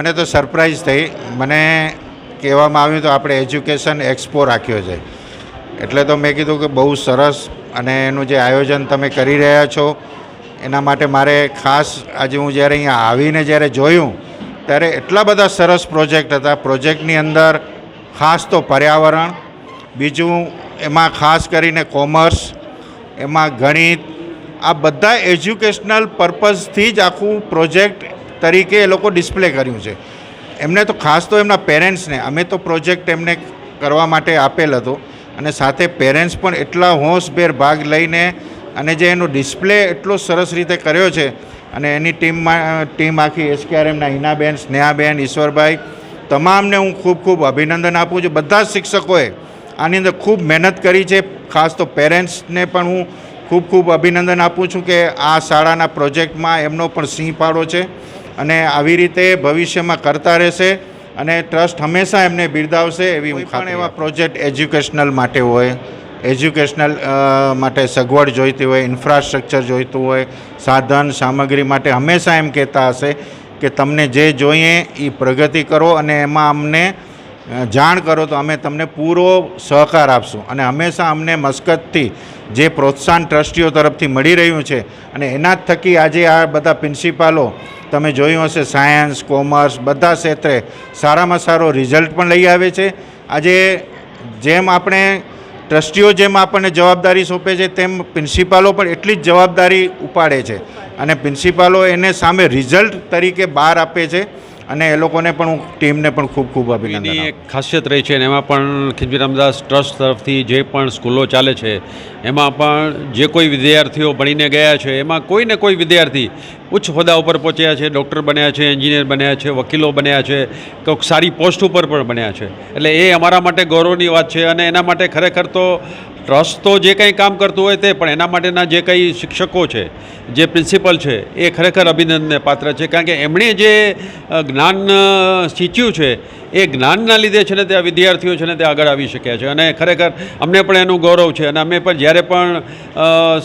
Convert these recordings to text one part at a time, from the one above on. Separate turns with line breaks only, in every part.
મને તો સરપ્રાઈઝ થઈ. મને કહેવામાં આવ્યું તો આપણે એજ્યુકેશન એક્સપો રાખ્યો છે. એટલે તો મેં કીધું કે બહુ સરસ અને એનું જે આયોજન તમે કરી રહ્યા છો, એના માટે મારે ખાસ આજે હું જ્યારે અહીંયા આવીને જ્યારે જોયું, ત્યારે એટલા બધા સરસ પ્રોજેક્ટ હતા. પ્રોજેક્ટની અંદર ખાસ તો પર્યાવરણ, બીજું એમાં ખાસ કરીને કોમર્સ એમાં ગણિત, આ બધા એજ્યુકેશનલ પર્પઝથી જ આખું પ્રોજેક્ટ તરીકે એ લોકો ડિસ્પ્લે કર્યું છે. એમને તો ખાસ તો એમના પેરેન્ટ્સને, અમે તો પ્રોજેક્ટ એમને કરવા માટે આપેલ હતો અને સાથે પેરેન્ટ્સ પણ એટલા હોંશભેર ભાગ લઈને અને જે એનો ડિસ્પ્લે એટલો સરસ રીતે કર્યો છે અને એની ટીમમાં ટીમ આખી એસકેઆરએમના હિનાબેન, સ્નેહાબેન, ઈશ્વરભાઈ, તમામને હું ખૂબ ખૂબ અભિનંદન આપું છું. બધા જ શિક્ષકોએ આની અંદર ખૂબ મહેનત કરી છે. ખાસ તો પેરેન્ટ્સને પણ હું ખૂબ ખૂબ અભિનંદન આપું છું કે આ શાળાના પ્રોજેક્ટમાં એમનો પણ સિંહ પાડો છે. અને આવી રીતે ભવિષ્યમાં કરતા રહેશે અને ટ્રસ્ટ હંમેશા એમને બિરદાવશે એવી હું પણ એવા પ્રોજેક્ટ એજ્યુકેશનલ માટે હોય એજ્યુકેશનલ માટે સગવડ જોઈતી હોય ઇન્ફ્રાસ્ટ્રક્ચર જોઈતું હોય સાધન સામગ્રી માટે હંમેશા એમ કહેતા હશે કે તમને જે જોઈએ એ પ્રગતિ કરો અને એમાં અમને જાણ કરો તો અમે તમને પૂરો સહકાર આપશું. અને હંમેશા અમને મસ્કતથી જે પ્રોત્સાહન ટ્રસ્ટીઓ તરફથી મળી રહ્યું છે અને એના જ થકી આજે આ બધા પ્રિન્સિપાલો તમે જોયું હશે, સાયન્સ, કોમર્સ, બધા ક્ષેત્રે સારામાં સારો રિઝલ્ટ પણ લઈ આવે છે. આજે જેમ આપણે ટ્રસ્ટીઓ જેમ આપણને જવાબદારી સોંપે છે, તેમ પ્રિન્સિપાલો પણ એટલી જ જવાબદારી ઉપાડે છે. અને પ્રિન્સિપાલો એને સામે રિઝલ્ટ તરીકે બહાર આપે છે. અને એ લોકોને પણ હું ટીમને પણ ખૂબ ખૂબ અભિનંદન
એક ખાસિયત રહી છે અને એમાં પણ ખીજવી રામદાસ ટ્રસ્ટ તરફથી જે પણ સ્કૂલો ચાલે છે એમાં પણ જે કોઈ વિદ્યાર્થીઓ ભણીને ગયા છે એમાં કોઈને કોઈ વિદ્યાર્થી ઉચ્ચ હોદ્દા ઉપર પહોંચ્યા છે ડૉક્ટર બન્યા છે એન્જિનિયર બન્યા છે વકીલો બન્યા છે કોઈક સારી પોસ્ટ ઉપર પણ બન્યા છે. એટલે એ અમારા માટે ગૌરવની વાત છે અને એના માટે ખરેખર તો ટ્રસ્ટ તો જે કંઈ કામ કરતું હોય તે પણ એના માટેના જે કંઈ શિક્ષકો છે જે પ્રિન્સિપલ છે એ ખરેખર અભિનંદનને પાત્ર છે. કારણ કે એમણે જે જ્ઞાન સિંચ્યું છે એ જ્ઞાનના લીધે છે ને તે વિદ્યાર્થીઓ છે ને તે આગળ આવી શક્યા છે. અને ખરેખર અમને પણ એનું ગૌરવ છે. અને અમે પણ જ્યારે પણ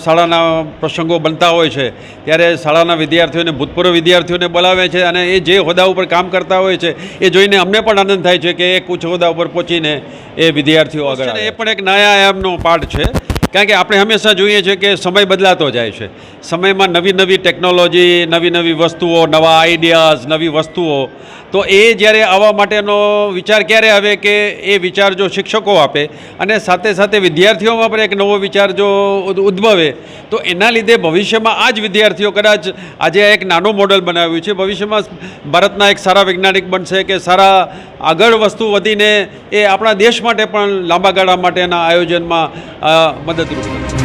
શાળાના પ્રસંગો બનતા હોય છે ત્યારે શાળાના વિદ્યાર્થીઓને ભૂતપૂર્વ વિદ્યાર્થીઓને બોલાવે છે અને એ જે હોદ્દા ઉપર કામ કરતા હોય છે એ જોઈને અમને પણ આનંદ થાય છે કે એક ઉચ્ચ હોદ્દા ઉપર પહોંચીને એ વિદ્યાર્થીઓ આગળ એ પણ એક નયા આયામનો પાઠ છે. કારણ કે આપણે હંમેશા જોઈએ છે કે સમય બદલાતો જાય છે. સમયમાં નવી નવી ટેકનોલોજી નવી નવી વસ્તુઓ નવા આઈડિયાઝ નવી વસ્તુઓ. તો એ જ્યારે આવવા માટેનો વિચાર ક્યારે આવે કે એ વિચાર જો શિક્ષકો આપે અને સાથે સાથે વિદ્યાર્થીઓમાં પણ એક નવો વિચાર જો ઉદ- ઉદ્ભવે તો એના લીધે ભવિષ્યમાં આ જ વિદ્યાર્થીઓ કદાચ આજે એક નાનું મોડલ બનાવ્યું છે. ભવિષ્યમાં ભારતના એક સારા વૈજ્ઞાનિક બનશે કે સારા આગળ વસ્તુ વધીને એ આપણા દેશ માટે પણ લાંબા ગાળા માટેના આયોજનમાં અ, Dinge.